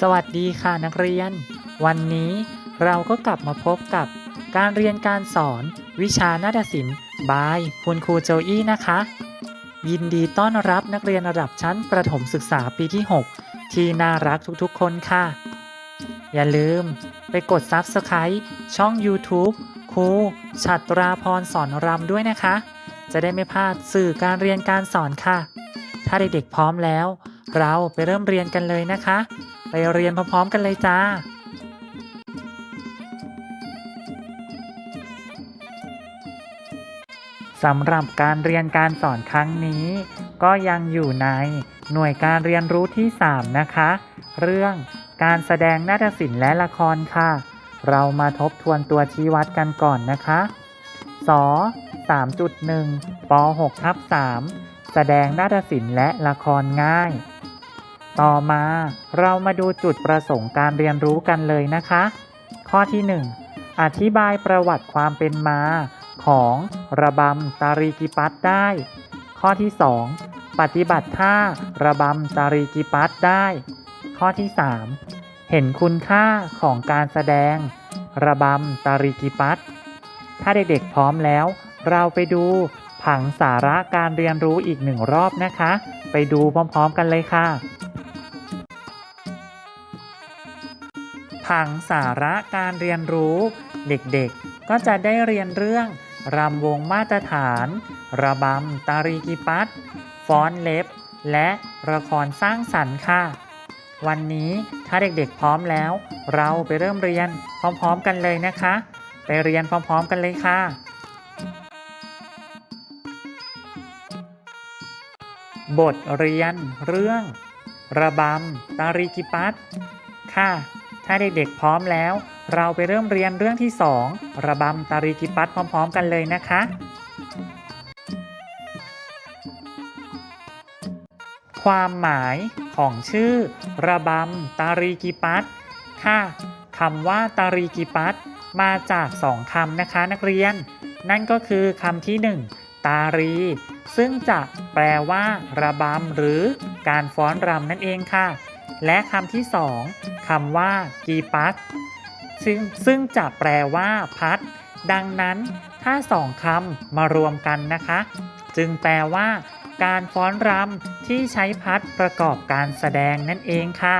สวัสดีค่ะนักเรียน วันนี้เราก็กลับมาพบกับการเรียนการสอนวิชานาฏศิลป์บายคุณครูโจอี้นะคะ ยินดีต้อนรับนักเรียนระดับชั้นประถมศึกษาปีที่ 6 ที่น่ารักทุกๆ คนค่ะ อย่าลืมไปกด Subscribe ช่อง YouTube ครูชัตราพรสอนรำด้วยนะคะ จะได้ไม่พลาดสื่อการเรียนการสอนค่ะ ถ้าเด็กๆพร้อมแล้ว เราไปเริ่มเรียนกันเลยนะคะ ไปเรียนพร้อมๆกันเลยจ้า สำหรับการเรียนการสอนครั้งนี้ ก็ยังอยู่ในหน่วยการเรียนรู้ที่ 3 นะคะ เรื่องการแสดงนาฏศิลป์และละครค่ะ เรามาทบทวนตัวชี้วัดกันก่อนนะคะส3.1ป 6 ทับ3 แสดงนาฏศิลป์และละครง่าย ต่อมาเรามาดูจุดประสงค์การเรียนรู้กันเลยนะคะ ข้อที่ 1 อธิบายประวัติความเป็นมา ของระบำตารีกิปัตได้ ข้อที่ 2 ปฏิบัติท่าระบำตารีกิปัตได้ ข้อที่ 3 เห็นคุณค่าของการแสดง ระบำตารีกิปัตถ้าเด็กๆพร้อมแล้ว เราไปดู ผังสาระการเรียนรู้อีกหนึ่งรอบนะคะ ไปดูพร้อมๆกันเลยค่ะ ผังสาระการเรียนรู้ เด็กๆ ก็จะได้เรียนเรื่อง รำวงมาตรฐาน ระบำตารีกิปัตฟ้อนเล็บ และละครสร้างสรรค์ค่ะ วันนี้ถ้าเด็กๆพร้อมแล้ว เราไปเริ่มเรียนพร้อมๆกันเลยนะคะ ไปเรียนพร้อมๆกันเลยค่ะ บทเรียนเรื่อง ระบำตารีกิปัตค่ะ ถ้าเด็กๆพร้อมแล้ว เราไปเริ่มเรียนเรื่องที่ 2 ระบำตารีกิปัตพร้อม ๆ กันเลยนะคะ ความหมายของชื่อ ระบำตารีกิปัตค่ะคำว่าตารีกิปัตมาจากสองคำนะคะนักเรียน นั่นก็คือคำที่ 1 ตารี ซึ่งจะ แปลว่า ระบำหรือการฟ้อนรำนั่นเองค่ะ และคำที่สองคำว่า กีปัสซึ่งซึ่งจะแปลว่า พัด ดังนั้น ถ้าสองคำมารวมกันนะคะ จึงแปลว่า การฟ้อนรำที่ใช้พัดประกอบการแสดงนั่นเองค่ะ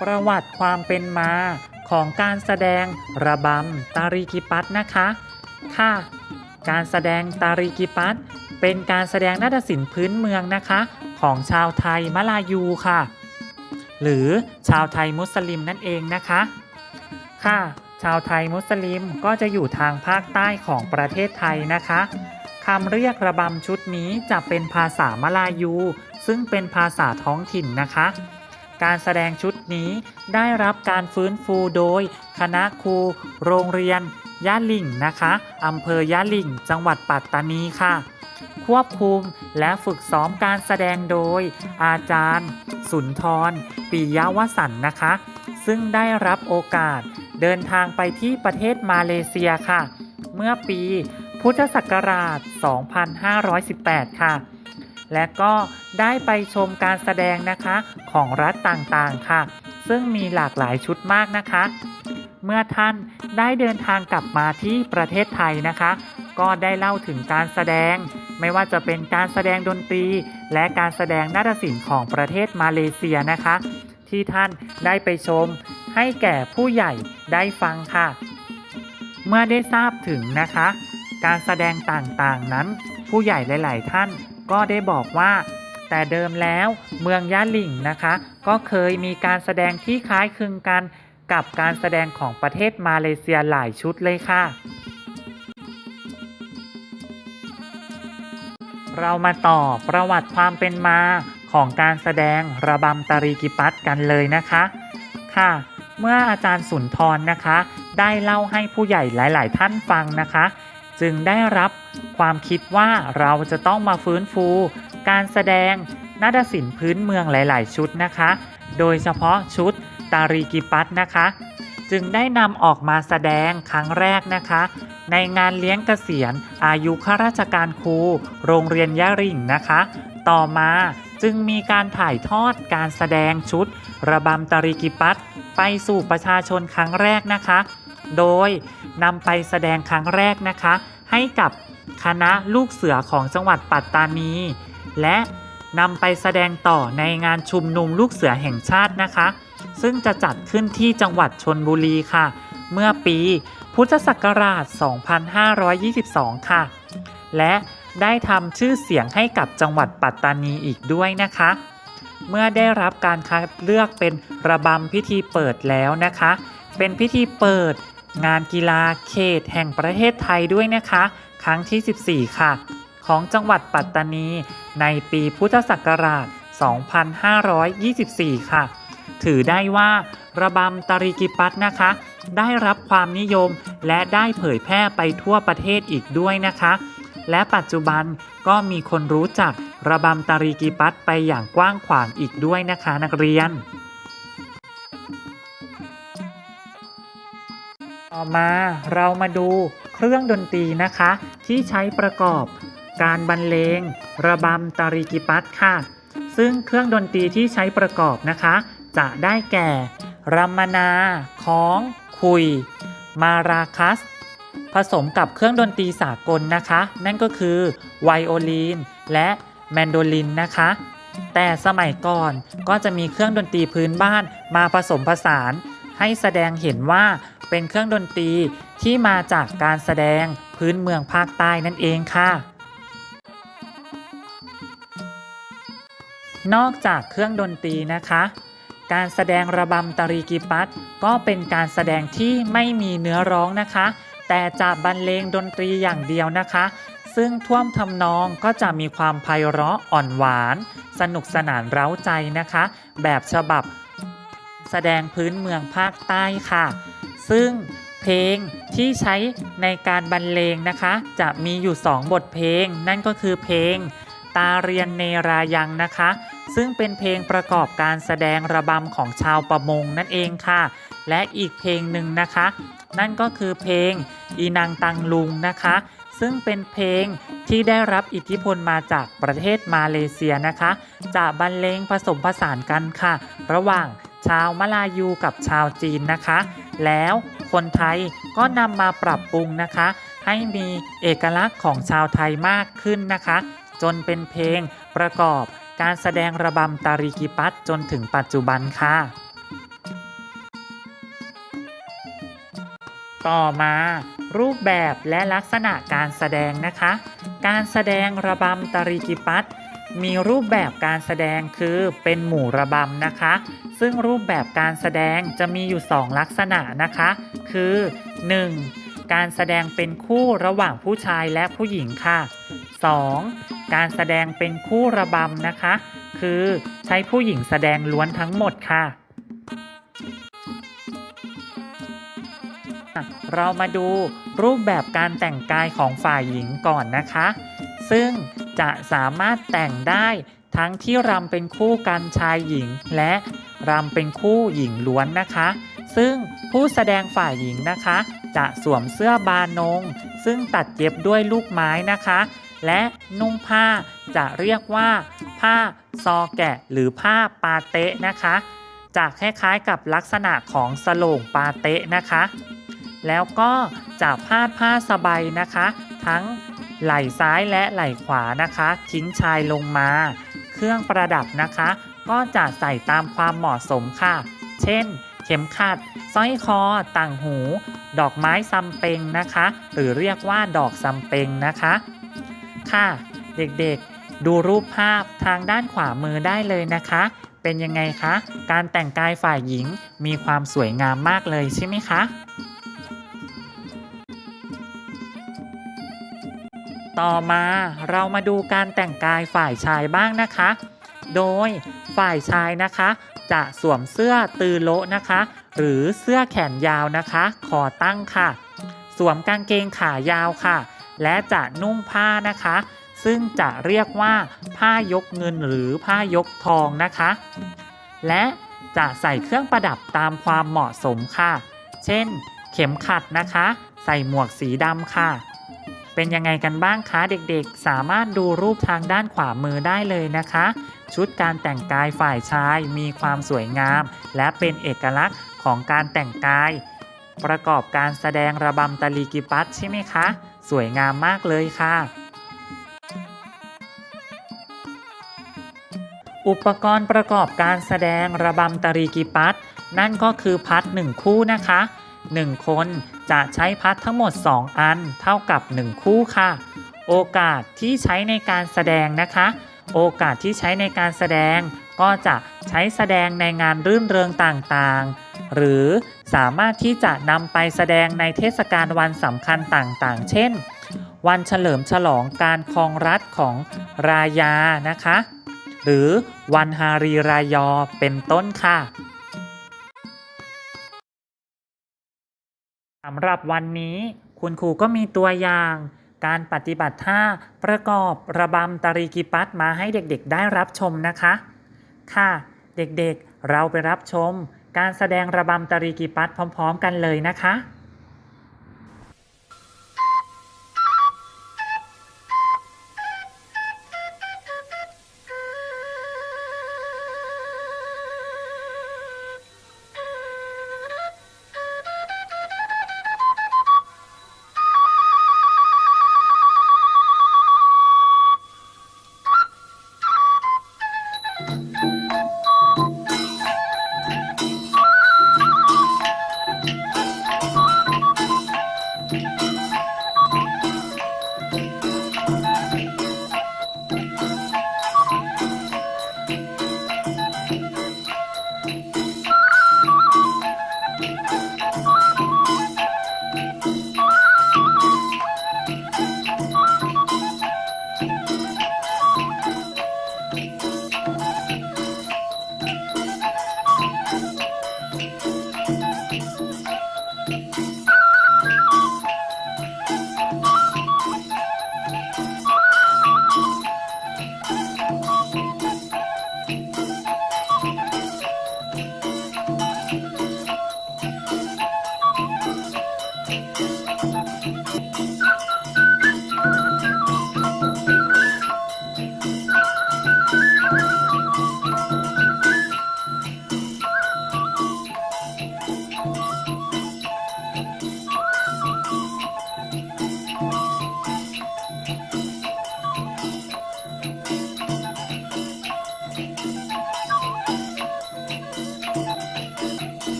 ประวัติความเป็นมา ของการแสดงระบำตารีกิปัตนะคะ ค่ะ การแสดงตารีกิปัตเป็นการแสดงนาฏศิลป์พื้นเมืองนะคะ ของชาวไทยมลายูค่ะ หรือชาวไทยมุสลิมนั่นเองนะคะ ค่ะ ชาวไทยมุสลิมก็จะอยู่ทางภาคใต้ของประเทศไทยนะคะคำเรียกระบำชุดนี้จะเป็นภาษามลายู ซึ่งเป็นภาษาท้องถิ่นนะคะ การแสดงชุดนี้ได้รับการฟื้นฟูโดย คณะครู โรงเรียนยะลิ่งนะคะอำเภอยะลิ่ง จังหวัดปัตตานีค่ะ ควบคุมและฝึกซ้อมการแสดงโดย อาจารย์ สุนทรปิยวสันต์นะคะ ซึ่งได้รับโอกาสเดินทางไปที่ประเทศมาเลเซียค่ะ เมื่อปีพุทธศักราช 2518 ค่ะ และก็ได้ไปชมการแสดงนะคะของรัฐต่างๆค่ะ ซึ่งมีหลากหลายชุดมากนะคะ เมื่อท่านได้เดินทางกลับมาที่ประเทศไทยนะคะ ก็ได้เล่าถึงการแสดง ไม่ว่าจะเป็นการแสดงดนตรี และการแสดงนาฏศิลป์ของประเทศมาเลเซียนะคะ ที่ท่านได้ไปชมให้แก่ผู้ใหญ่ได้ฟังค่ะ เมื่อได้ทราบถึงนะคะ การแสดงต่างๆนั้นผู้ใหญ่หลาย ๆ ท่าน ก็ได้บอกว่า แต่เดิมแล้วเมืองยะหลิ่งนะคะ ก็เคยมีการแสดงที่คล้ายคลึงกันกับการแสดงของประเทศมาเลเซียหลายชุดเลยค่ะ เรามาต่อประวัติความเป็นมาของการแสดงระบำตรีกิปัตกันเลยนะคะ ค่ะ เมื่ออาจารย์สุนทรนะคะ ได้เล่าให้ผู้ใหญ่หลาย ๆ ท่านฟังนะคะ จึงได้รับความคิดว่าเราจะต้องมาฟื้นฟู การแสดงนาฏศิลป์พื้นเมืองหลาย ๆ ชุดนะคะ โดยเฉพาะชุดตารีกิปัตนะคะ จึงได้นำออกมาแสดงครั้งแรกนะคะ ในงานเลี้ยงเกษียณอายุข้าราชการครู โรงเรียนยะริ่งนะคะ ต่อมาจึงมีการถ่ายทอดการแสดงชุด ระบำตริกิปัตไปสู่ประชาชนครั้งแรกนะคะ โดย นำไปแสดงครั้งแรกนะคะ ให้กับคณะลูกเสือของจังหวัดปัตตานี และนำไปแสดงต่อในงานชุมนุมลูกเสือแห่งชาตินะคะ ซึ่งจะจัดขึ้นที่จังหวัดชนบุรีค่ะ เมื่อปีพุทธศักราช 2522 ค่ะ และได้ทำชื่อเสียงให้กับจังหวัดปัตตานีอีกด้วยนะคะ เมื่อได้รับการคัดเลือกเป็นระบำพิธีเปิดแล้วนะคะ เป็นพิธีเปิด งานกีฬาเขตแห่งประเทศไทยด้วยนะคะ ครั้งที่ 14 ค่ะ ของจังหวัดปัตตานี ในปีพุทธศักราช 2524 ค่ะ ถือได้ว่าระบำตริกิปัตนะคะ ได้รับความนิยมและได้เผยแพร่ไปทั่วประเทศอีกด้วยนะคะ และปัจจุบันก็มีคนรู้จักระบำตริกิปัตไปอย่างกว้างขวางอีกด้วยนะคะนักเรียน ต่อมาเรามาดูเครื่องดนตรีนะคะ ที่ใช้ประกอบการบรรเลง ระบำตาริกิปัตค่ะ ซึ่งเครื่องดนตรีที่ใช้ประกอบนะคะ จะได้แก่รัมมนาคองคุย มาราคัส ผสมกับเครื่องดนตรีสากลนะคะ นั่นก็คือไวโอลินและแมนโดลินนะคะ แต่สมัยก่อนก็จะมีเครื่องดนตรีพื้นบ้านมาผสมผสาน ให้แสดงเห็นว่าเป็นเครื่องดนตรีที่มาจากการแสดงพื้นเมืองภาคใต้นั่นเองค่ะ นอกจากเครื่องดนตรีนะคะ การแสดงระบำตรีกิปัตก็เป็นการแสดงที่ไม่มีเนื้อร้องนะคะ แต่จะบรรเลงดนตรีอย่างเดียวนะคะ ซึ่งท่วมทำนองก็จะมีความไพเราะอ่อนหวาน สนุกสนานเร้าใจนะคะ แบบฉบับ แสดงพื้นเมืองภาคใต้ค่ะ ซึ่งเพลงที่ใช้ในการบรรเลงนะคะ จะมีอยู่ 2 บทเพลง นั่นก็คือเพลง ตาเรียนเนรายังนะคะ ซึ่งเป็นเพลงประกอบการแสดงระบำของชาวประมงนั่นเองค่ะ และอีกเพลงหนึ่งนะคะ นั่นก็คือเพลงอีนางตังลุงนะคะ ซึ่งเป็นเพลงที่ได้รับอิทธิพลมาจากประเทศมาเลเซียนะคะ จะบรรเลงผสมผสานกันค่ะ ระหว่าง ชาวมลายูกับชาวจีนนะคะ แล้วคนไทยก็นำมาปรับปรุงนะคะ ให้มีเอกลักษณ์ของชาวไทยมากขึ้นนะคะ จนเป็นเพลงประกอบการแสดงระบำตาริกิปัตจนถึงปัจจุบันค่ะ ต่อมารูปแบบและลักษณะการแสดงนะคะ การแสดงระบำตาริกิปัต มีรูปแบบการแสดงคือเป็นหมู่ระบำนะคะ ซึ่งรูปแบบการแสดงจะมีอยู่ 2 ลักษณะนะคะ คือ 1. การแสดงเป็นคู่ระหว่างผู้ชายและผู้หญิงค่ะ 2. การแสดงเป็นคู่ระบำนะคะ คือใช้ผู้หญิงแสดงล้วนทั้งหมดค่ะ เรามาดูรูปแบบการแต่งกายของฝ่ายหญิงก่อนนะคะ ซึ่งจะสามารถแต่งได้ทั้งที่รำเป็นคู่กันชายหญิง และรำเป็นคู่หญิงล้วนนะคะ ซึ่งผู้แสดงฝ่ายหญิงนะคะ จะสวมเสื้อบานง ซึ่งตัดเย็บด้วยลูกไม้นะคะ และนุ่งผ้าจะเรียกว่า ผ้าซอแกะหรือผ้าปาเตะนะคะจะคล้ายๆกับลักษณะของสโลงปาเตะนะคะ แล้วก็จะพาดผ้าสบายนะคะ ทั้ง ไหล่ซ้ายและไหล่ขวานะคะทิ้งชายลงมา เครื่องประดับนะคะ ก็จะใส่ตามความเหมาะสมค่ะ เช่น เข็มขัดสร้อยคอ ต่างหู ดอกไม้ซัมเปงนะคะ หรือเรียกว่าดอกซัมเปงนะคะ ค่ะ เด็กๆ ดูรูปภาพทางด้านขวามือได้เลยนะคะ เป็นยังไงคะ การแต่งกายฝ่ายหญิงมีความสวยงามมากเลยใช่ไหมคะ ต่อมาเรามาดูการแต่งกายฝ่ายชายบ้างนะคะ โดยฝ่ายชายนะคะ จะสวมเสื้อตือโลนะคะ หรือเสื้อแขนยาวนะคะ คอตั้งค่ะ สวมกางเกงขายาวค่ะ และจะนุ่งผ้านะคะ ซึ่งจะเรียกว่าผ้ายกเงินหรือผ้ายกทองนะคะ และจะใส่เครื่องประดับตามความเหมาะสมค่ะ เช่น เข็มขัดนะคะ ใส่หมวกสีดำค่ะ เป็นยังไงกันบ้างคะเด็กๆ สามารถดูรูปทางด้านขวามือได้เลยนะคะ ชุดการแต่งกายฝ่ายชายมีความสวยงาม และเป็นเอกลักษณ์ของการแต่งกาย ประกอบการแสดงระบำตะลีกิปัตใช่ไหมคะ สวยงามมากเลยค่ะ อุปกรณ์ประกอบการแสดงระบำตะรีกิปัตนั่นก็คือพัดหนึ่งคู่นะคะ 1 คน จะใช้พัดทั้งหมด 2 อันเท่ากับ 1 คู่ค่ะ โอกาสที่ใช้ในการแสดงนะคะ โอกาสที่ใช้ในการแสดง ก็จะใช้แสดงในงานรื่นเริงต่างๆ หรือสามารถที่จะนำไปแสดงในเทศกาลวันสำคัญต่างๆ เช่น วันเฉลิมฉลองการครองรัฐของรายานะคะ หรือวันฮารีรายอเป็นต้นค่ะำหรับวันนี้ คุณครูก็มีตัวอย่าง การปฏิบัติท่าประกอบระบำตรีกิปัตมาให้เด็กๆได้รับชมนะคะ ค่ะ เด็กๆเราไปรับชม การแสดงระบำตรีกิปัตพร้อม ๆ กันเลยนะคะ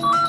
Bye.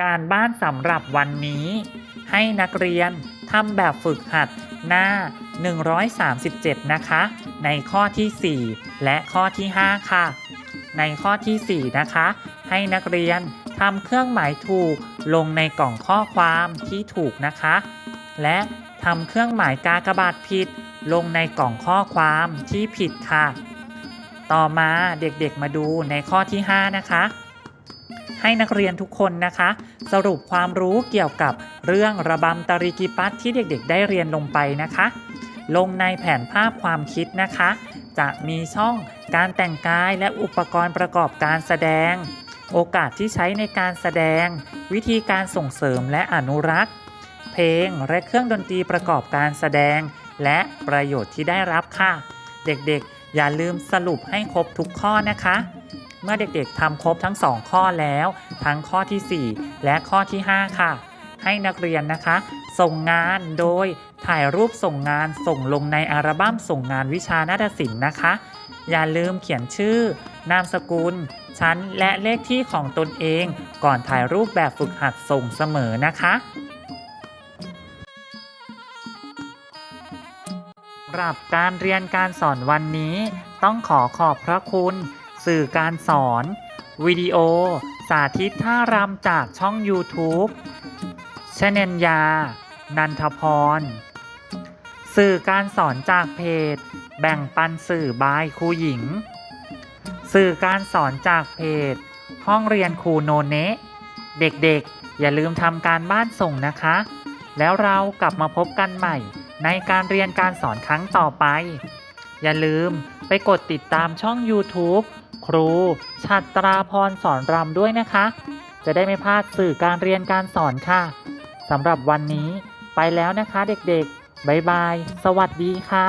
การบ้านสำหรับวันนี้ ให้นักเรียนทำแบบฝึกหัดหน้า 137 นะคะ ในข้อทีสี่4 และข้อที่ 5 ค่ะ ในข้อทีสี่ 4 นะคะ ให้นักเรียนทำเครื่องหมายถูกลงในกล่องข้อความที่ถูกนะคะ และทำเครื่องหมายกากบาทผิด ลงในกล่องข้อความที่ผิดค่ะ ต่อมาเด็กๆมาดูในข้อที่ 5 นะคะ ให้นักเรียนทุกคนนะคะ สรุปความรู้เกี่ยวกับเรื่องระบำตริกิปัตที่เด็กๆ ได้เรียนลงไปนะคะ ลงในแผนภาพความคิดนะคะ จะมีช่องการแต่งกายและอุปกรณ์ประกอบการแสดง โอกาสที่ใช้ในการแสดง วิธีการส่งเสริมและอนุรักษ์ เพลงและเครื่องดนตรีประกอบการแสดง และประโยชน์ที่ได้รับค่ะ เด็กๆ อย่าลืมสรุปให้ครบทุกข้อนะคะ เมื่อเด็กๆทำครบทั้ง 2 ข้อแล้ว ทั้งข้อทีสี่ 4 และข้อที่ 5 ค่ะ ให้นักเรียนนะคะ ส่งงานโดยถ่ายรูปส่งงานส่งลงในอัลบั้มส่งงานวิชานาฏศิลป์นะคะ อย่าลืมเขียนชื่อ นามสกุล ชั้น และเลขที่ของตนเอง ก่อนถ่ายรูปแบบฝึกหัดส่งเสมอนะคะสำหรับการเรียนการสอนวันนี้ ต้องขอขอบพระคุณ สื่อการสอน วิดีโอ สาธิตท่ารำจากช่อง YouTube ชเนนยา นันทพร สื่อการสอนจากเพจ แบ่งปันสื่อบายครูหญิง สื่อการสอนจากเพจ ห้องเรียนครูโนเนะเด็กๆ อย่าลืมทำการบ้านส่งนะคะ แล้วเรากลับมาพบกันใหม่ในการเรียนการสอนครั้งต่อไป อย่าลืมไปกดติดตามช่อง YouTube ครูชัตราพรสอนรำด้วยนะคะ จะได้ไม่พลาดสื่อการเรียนการสอนค่ะสำหรับวันนี้ไปแล้วนะคะเด็กๆ บ๊ายบาย สวัสดีค่ะ